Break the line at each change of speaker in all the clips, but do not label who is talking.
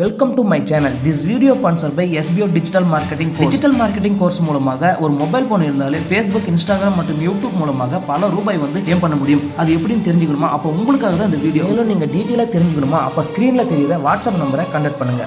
Welcome to my channel this video sponsor by SPO digital marketing digital marketing course மூலமாக ஒரு mobile phone இருந்தாலே Facebook Instagram மற்றும் YouTube மூலமாக பல ரூபாய் வந்து ஏம் பண்ண முடியும். அது எப்படின்னு தெரிஞ்சுக்கணுமா? அப்போ உங்களுக்காக தான் இந்த வீடியோ நீங்கள் டீட்டெயிலாக தெரிஞ்சுக்கணுமா? அப்போ ஸ்க்ரீனில் தெரியுற வாட்ஸ்அப் நம்பரை கண்டக்ட் பண்ணுங்க.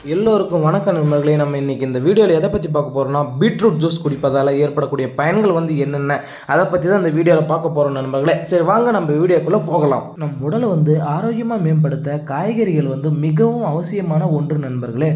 எல்லோருக்கும் வணக்கம் நண்பர்களே நம்ம இன்றைக்கி இந்த வீடியோவில் எதை பற்றி பார்க்க போகிறோம்னா பீட்ரூட் ஜூஸ் குடிப்பதால் ஏற்படக்கூடிய பயன்கள் வந்து என்னென்ன அதை பற்றி தான் இந்த வீடியோவில் பார்க்க போகிறோம் நண்பர்களே. சரி வாங்க நம்ம வீடியோக்குள்ளே போகலாம். நம் உடலை வந்து ஆரோக்கியமாக மேம்படுத்த காய்கறிகள் வந்து மிகவும் அவசியமான ஒன்று நண்பர்களே.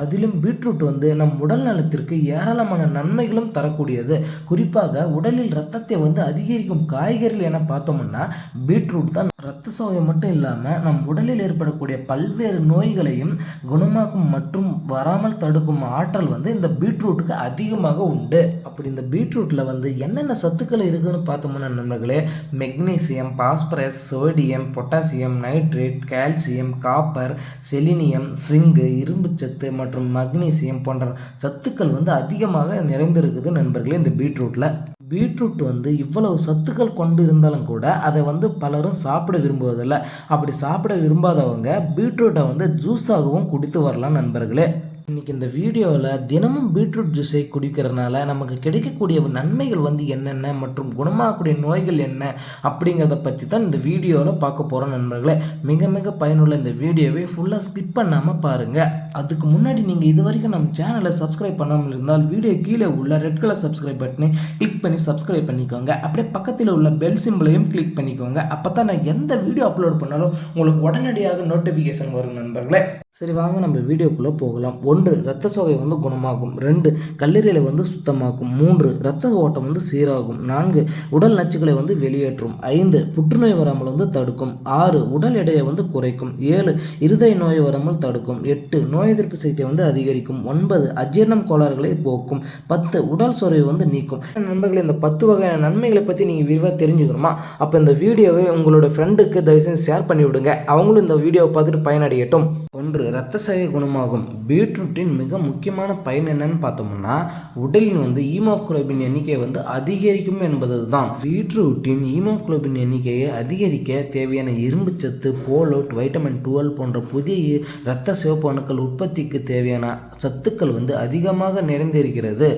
அதிலும் பீட்ரூட் வந்து நம் உடல் நலத்திற்கு ஏராளமான நன்மைகளும் தரக்கூடியது. குறிப்பாக உடலில் ரத்தத்தை வந்து அதிகரிக்கும் காய்கறிகள் என பார்த்தோம்னா பீட்ரூட் தான் ரத்த சோகை மட்டும் இல்லாமல் நம் உடலில் ஏற்படக்கூடிய பல்வேறு நோய்களையும் குணமாக்கும் மற்றும் வராமல் தடுக்கும் ஆற்றல் வந்து இந்த பீட்ரூட்டுக்கு அதிகமாக உண்டு. அப்படி இந்த பீட்ரூட்டில் வந்து என்னென்ன சத்துக்கள் இருக்குதுன்னு பார்த்தோம்னா நண்பர்களே magnesium phosphorus sodium potassium nitrate calcium copper selenium zinc இரும்புச்சத்து மற்றும் மக்னீசியம் போன்ற சத்துக்கள் வந்து அதிகமாக நிறைந்திருக்குது நண்பர்களே இந்த பீட்ரூட்டில் பீட்ரூட் வந்து இவ்வளவு சத்துக்கள் கொண்டு இருந்தாலும் கூட அதை வந்து பலரும் சாப்பிட விரும்புவதில்லை. அப்படி சாப்பிட விரும்பாதவங்க பீட்ரூட்டை வந்து ஜூஸாகவும் குடித்து வரலாம் நண்பர்களே. இன்றைக்கி இந்த வீடியோவில் தினமும் பீட்ரூட் ஜூஸை குடிக்கிறதுனால நமக்கு கிடைக்கக்கூடிய நன்மைகள் வந்து என்னென்ன மற்றும் குணமாகக்கூடிய நோய்கள் என்ன அப்படிங்கிறத பற்றி தான் இந்த வீடியோவில் பார்க்க போகிறோம் நண்பர்களே. மிக மிக பயனுள்ள இந்த வீடியோவை ஃபுல்லாக ஸ்கிப் பண்ணாமல் பாருங்கள் அதுக்கு முன்னாடி நீங்கள் இது வரைக்கும் நம்ம சேனலை சப்ஸ்கிரைப் பண்ணாமல் இருந்தால் வீடியோ கீழே உள்ள ரெட் கலர் சப்ஸ்கிரைப் பட்டனை கிளிக் பண்ணி சப்ஸ்கிரைப் பண்ணிக்கோங்க. அப்படியே பக்கத்தில் உள்ள பெல் சிம்பிளையும் கிளிக் பண்ணிக்கோங்க. அப்போ தான் நான் எந்த வீடியோ அப்லோட் பண்ணாலும் உங்களுக்கு உடனடியாக நோட்டிஃபிகேஷன் வரும் நண்பர்களே. சரி வாங்க நம்ம வீடியோக்குள்ளே போகலாம். ஒன்று இரத்த சோகை வந்து குணமாகும். ரெண்டு கல்லீரலை வந்து சுத்தமாக்கும். மூன்று இரத்த ஓட்டம் வந்து சீராகும். நான்கு உடல் நச்சுக்களை வந்து வெளியேற்றும். ஐந்து புற்றுநோய் வராமல் வந்து தடுக்கும். ஆறு உடல் எடையை வந்து குறைக்கும். ஏழு இருதய நோய் வராமல் தடுக்கும். எட்டு நோய் எதிர்ப்பு சக்தியை வந்து அதிகரிக்கும். ஒன்பது அஜீரணம் கோளாறுகளை போக்கும். பத்து உடல் சோர்வை வந்து நீக்கும். நண்பர்களே இந்த பத்து வகையான நன்மைகளை பற்றி நீங்கள் விரிவாக தெரிஞ்சுக்கணுமா? அப்போ இந்த வீடியோவை உங்களோட ஃப்ரெண்டுக்கு தயவுசெய்து ஷேர் பண்ணி விடுங்க அவங்களும் இந்த வீடியோவை பார்த்துட்டு பயனடையட்டும். ஒன்று இரத்த சோகை குணமாகும். பீட்ரூட் பீட்ரூட்டின் மிக முக்கியமான பயன் என்னன்னு பார்த்தோம்னா உடலின் வந்து ஈமோக்ளோபின் எண்ணிக்கை வந்து அதிகரிக்கும் என்பது தான் பீட்ரூட்டின் ஈமோகுளோபின் எண்ணிக்கையை அதிகரிக்க தேவையான இரும்பு சத்து போலோட் வைட்டமின் டுவெல் போன்ற புதிய இரத்த சிவப்பு அணுக்கள் உற்பத்திக்கு தேவையான சத்துக்கள் வந்து அதிகமாக நிறைந்திருக்கிறது.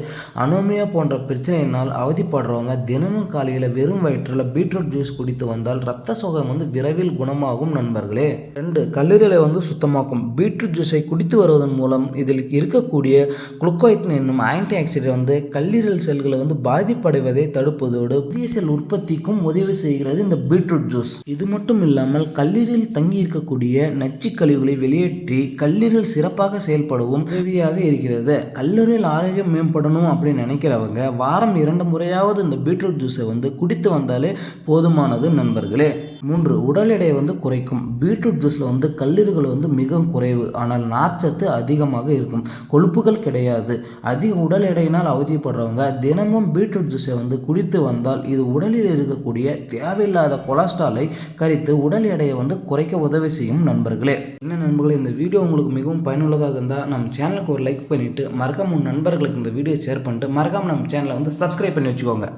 அனோமியா போன்ற பிரச்சனையினால் அவதிப்படுறவங்க தினமும் காலையில் வெறும் வயிற்றில் பீட்ரூட் ஜூஸ் குடித்து வந்தால் இரத்த சோகம் வந்து விரைவில் குணமாகும் நண்பர்களே. ரெண்டு கல்லீரலை வந்து சுத்தமாக்கும். பீட்ரூட் ஜூஸை குடித்து வருவதன் மூலம் இதில் இருக்கக்கூடிய குளுக்கோயத்தின் என்னும் ஆன்டி ஆக்சிடென்ட் வந்து கல்லீரல் செல்களை வந்து பாதிப்படைவதை தடுப்பதோடு புதிய செல் உற்பத்திக்கும் உதவி செய்கிறது இந்த பீட்ரூட் ஜூஸ். இது மட்டும் இல்லாமல் கல்லீரல் தங்கி இருக்கக்கூடிய நச்சு கழிவுகளை வெளியேற்றி கல்லீரல் சிறப்பாக செயல்படவும் உதவியாக இருக்கிறது. கல்லீரல் ஆரோக்கியம் மேம்படணும் அப்படின்னு நினைக்கிறவங்க வாரம் இரண்டு முறையாவது இந்த பீட்ரூட் ஜூஸை வந்து குடித்து வந்தாலே போதுமானது நண்பர்களே. மூன்று உடல் எடையை வந்து குறைக்கும். பீட்ரூட் ஜூஸில் வந்து கல்லீரல்கள் வந்து மிகவும் குறைவு. ஆனால் நார்ச்சத்து அதிகமாக இருக்கும். கொழுப்புகள் கிடையாது. அதிக உடல் எடையினால் அவதிப்படுறவங்க தினமும் பீட்ரூட் ஜூஸை வந்து குடித்து வந்தால் இது உடலில் இருக்கக்கூடிய தேவையில்லாத கொலஸ்ட்ராலை கரித்து உடல் எடையை வந்து குறைக்க உதவி செய்யும் நண்பர்களே. என்ன நண்பர்களே இந்த வீடியோ உங்களுக்கு மிகவும் பயனுள்ளதாக இருந்தால் நம்ம சேனலுக்கு ஒரு லைக் பண்ணிவிட்டு மறக்காம உன் நண்பர்களுக்கு இந்த வீடியோ ஷேர் பண்ணிட்டு மறக்காம நம்ம சேனலை வந்து சப்ஸ்கிரைப் பண்ணி வச்சுக்கோங்க.